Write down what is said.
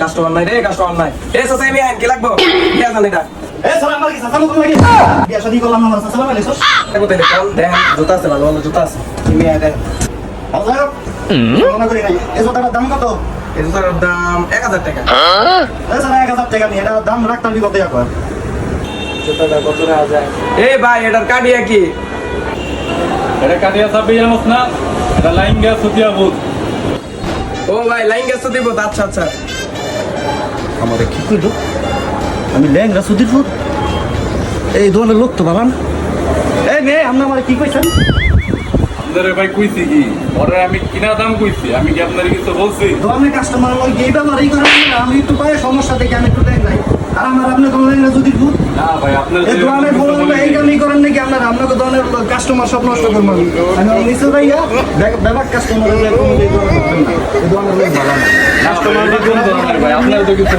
Customer নাই রে customer নাই। এ সোসাই বিয়ান কি লাগবো? কি আছে এটা এ সালা আমার কি সাসানো তুমি কি বিয়া শাদি করলাম আমার সাসালা সস দেখো তাহলে কোন দেন জুতা আছে ভালো ভালো জুতা আছে। তুমি আয় দেন আল্লাহ মনে করি নাই। এই জুতাটার দাম কত? টাকা। সালা টাকা নিয়ে এটা দাম রাখতাম কি কত এখন জুতাটা কত টাকা যায়? এই ভাই এটার কাটিয়া কি? এটা কাটিয়া জানোস না। এটা লাইন গ্যাস সুতিয়া বুধ ও ভাই লাইন গ্যাস তো দিব আচ্ছা আচ্ছা আমাদের কি কইলো? আমি ল্যাংরা সুধীর ফুট এই ধরনের লোক তো বাবা না এই নে আপনি আমার কি কইছেন? আপনারে ভাই কইছি কি? ওরে আমি কিনা দাম কইছি আমি কি আপনার কিছু বলছি? দোকানের কাস্টমার লই এই ব্যাপারই করেন না আমি একটু পায়ে সমস্যা আমি দেখ নাই আর আমার আপনি কোন ল্যাংরা সুধীর ফুট না ভাই আপনার এই দোকানে বলুন এই কামই করেন নাকি আপনার? আপনাকে দোকানের কাস্টমার সব নষ্ট করব আমি। নিচে ব্যাপার কাস্টমার এই দোকানের লোক ভালো না আপনার তো কিছু